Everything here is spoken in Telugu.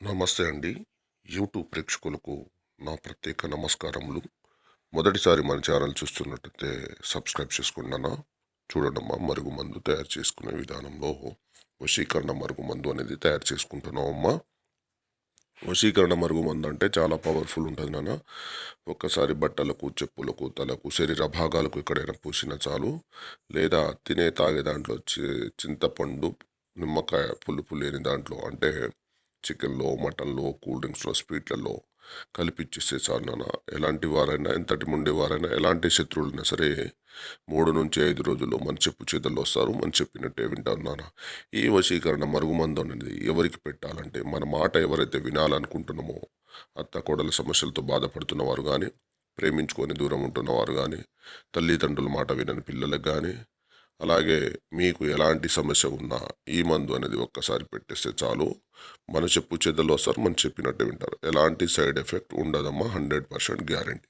నమస్తే అండి. యూట్యూబ్ ప్రేక్షకులకు నా ప్రత్యేక నమస్కారములు. మొదటిసారి మన ఛానల్ చూస్తున్నట్టయితే సబ్స్క్రైబ్ చేసుకున్నానా చూడడమ్మా మరుగుమందు తయారు చేసుకునే విధానంలో వశీకరణ మరుగుమందు అనేది తయారు చేసుకుంటున్నామమ్మా వశీకరణ మరుగుమందు అంటే చాలా పవర్ఫుల్ ఉంటుంది నాన్న. ఒక్కసారి బట్టలకు చెప్పులకు తలకు శరీర భాగాలకు ఎక్కడైనా పూసినా చాలు. లేదా తినే తాగే దాంట్లో చింతపండు నిమ్మకాయ పులుపు లేని దాంట్లో అంటే చికెన్లో మటన్లో కూల్ డ్రింక్స్లో స్వీట్లలో కలిపిచ్చేస్తే చాలు నాన్న. ఎలాంటి వారైనా ఎంతటి ముండే వారైనా ఎలాంటి శత్రువులైనా సరే మూడు నుంచి ఐదు రోజుల్లో మన చెప్పు చేతుల్లో వస్తారు. మన చెప్పినట్టే వింటారు నాన్న. ఈ వశీకరణ మరుగుమందు అనేది ఎవరికి పెట్టాలంటే మన మాట ఎవరైతే వినాలనుకుంటున్నామో అత్త కోడల సమస్యలతో బాధపడుతున్న వారు కానీ ప్రేమించుకొని దూరం ఉంటున్న వారు కానీ తల్లిదండ్రుల మాట వినని పిల్లలకు కానీ అలాగే మీకు ఎలాంటి సమస్య ఉన్నా ఈ మందు అనేది ఒక్కసారి పెట్టేస్తే చాలు. మన చెప్పు చేతుల్లో వస్తారు మనం చెప్పినట్టు వింటారు. ఎలాంటి సైడ్ ఎఫెక్ట్ ఉండదమ్మా హండ్రెడ్ పర్సెంట్ గ్యారంటీ.